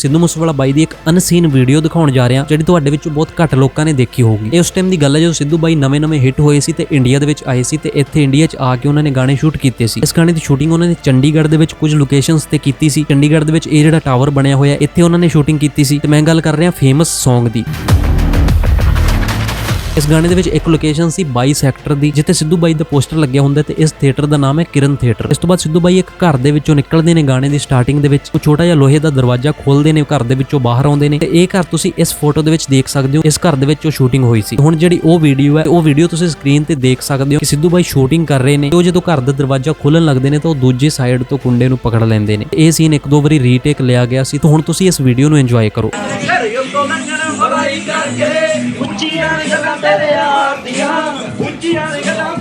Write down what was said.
ਸਿੱਧੂ ਮੂਸੇਵਾਲਾ ਬਾਈ ਦੀ ਇੱਕ ਅਨਸੀਨ ਵੀਡੀਓ ਦਿਖਾਉਣ ਜਾ ਰਿਹਾ, ਜਿਹੜੀ ਤੁਹਾਡੇ ਵਿੱਚੋਂ ਬਹੁਤ ਘੱਟ ਲੋਕਾਂ ਨੇ ਦੇਖੀ ਹੋਊਗੀ। ਇਹ ਉਸ ਟਾਈਮ ਦੀ ਗੱਲ ਹੈ ਜਦੋਂ ਸਿੱਧੂ ਬਾਈ ਨਵੇਂ-ਨਵੇਂ ਹਿੱਟ ਹੋਏ ਸੀ ਤੇ ਇੰਡੀਆ ਦੇ ਵਿੱਚ ਆਏ ਸੀ ਤੇ ਇੱਥੇ ਇੰਡੀਆ 'ਚ ਆ ਕੇ ਉਹਨਾਂ ਨੇ ਗਾਣੇ ਸ਼ੂਟ ਕੀਤੇ ਸੀ। ਇਸ ਗਾਣੇ ਦੀ ਸ਼ੂਟਿੰਗ ਉਹਨਾਂ ਨੇ ਚੰਡੀਗੜ੍ਹ ਦੇ ਵਿੱਚ ਕੁਝ ਲੋਕੇਸ਼ਨਸ ਤੇ ਕੀਤੀ ਸੀ। ਚੰਡੀਗੜ੍ਹ ਦੇ ਵਿੱਚ ਇਹ ਜਿਹੜਾ ਟਾਵਰ ਬਣਿਆ ਹੋਇਆ, ਇੱਥੇ ਉਹਨਾਂ ਨੇ ਸ਼ੂਟਿੰਗ ਕੀਤੀ ਸੀ। ਤੇ ਮੈਂ ਗੱਲ ਕਰ ਰਿਹਾ ਫੇਮਸ Song ਦੀ। ਇਸ ਗਾਣੇ ਦੇ ਵਿੱਚ ਇੱਕ ਲੋਕੇਸ਼ਨ ਸੀ 22 ਸੈਕਟਰ ਦੀ, ਜਿੱਥੇ ਸਿੱਧੂ ਬਾਈ ਦਾ ਪੋਸਟਰ ਲੱਗਿਆ ਹੁੰਦਾ ਤੇ ਇਸ ਥੀਏਟਰ ਦਾ ਨਾਮ ਹੈ ਕਿਰਨ ਥੀਏਟਰ ਇਸ ਤੋਂ ਬਾਅਦ ਸਿੱਧੂ ਬਾਈ ਇੱਕ ਘਰ ਦੇ ਵਿੱਚੋਂ ਨਿਕਲਦੇ ਨੇ ਗਾਣੇ ਦੀ ਸਟਾਰਟਿੰਗ ਦੇ ਵਿੱਚ। ਉਹ ਛੋਟਾ ਜਿਹਾ ਲੋਹੇ ਦਾ ਦਰਵਾਜ਼ਾ ਖੋਲਦੇ ਨੇ, ਘਰ ਦੇ ਵਿੱਚੋਂ ਬਾਹਰ ਆਉਂਦੇ ਨੇ ਤੇ ਇਹ ਘਰ ਤੁਸੀਂ ਇਸ ਫੋਟੋ ਦੇ ਵਿੱਚ ਦੇਖ ਸਕਦੇ ਹੋ, ਇਸ ਘਰ ਦੇ ਵਿੱਚ ਉਹ ਸ਼ੂਟਿੰਗ ਹੋਈ ਸੀ। ਹੁਣ ਜਿਹੜੀ ਉਹ ਵੀਡੀਓ ਹੈ, ਉਹ ਵੀਡੀਓ ਤੁਸੀਂ ਸਕਰੀਨ ਤੇ ਦੇਖ ਸਕਦੇ ਹੋ ਕਿ ਸਿੱਧੂ ਬਾਈ ਸ਼ੂਟਿੰਗ ਕਰ ਰਹੇ ਨੇ ਉਹ ਜਦੋਂ ਘਰ ਦਾ ਦਰਵਾਜ਼ਾ ਖੋਲਣ ਲੱਗਦੇ ਨੇ ਤਾਂ ਉਹ ਦੂਜੀ ਸਾਈਡ ਤੋਂ ਕੁੰਡੇ ਨੂੰ ਪਕੜ ਲੈਂਦੇ ਨੇ। ਇਹ ਸੀਨ ਇੱਕ ਦੋ ਵਾਰੀ ਰੀਟੇਕ ਲਿਆ ਗਿਆ ਸੀ, ਤਾਂ ਹੁਣ ਤੁਸੀਂ ਇਸ ਵੀਡੀਓ ਨੂੰ ਇੰਜੋਏ ਕਰੋ। ਉੱਚੀਆਂ ਗੱਲਾਂ ਤੇਰੇ ਯਾਰ ਦੀਆਂ ਉੱਚੀਆਂ ਗੱਲਾਂ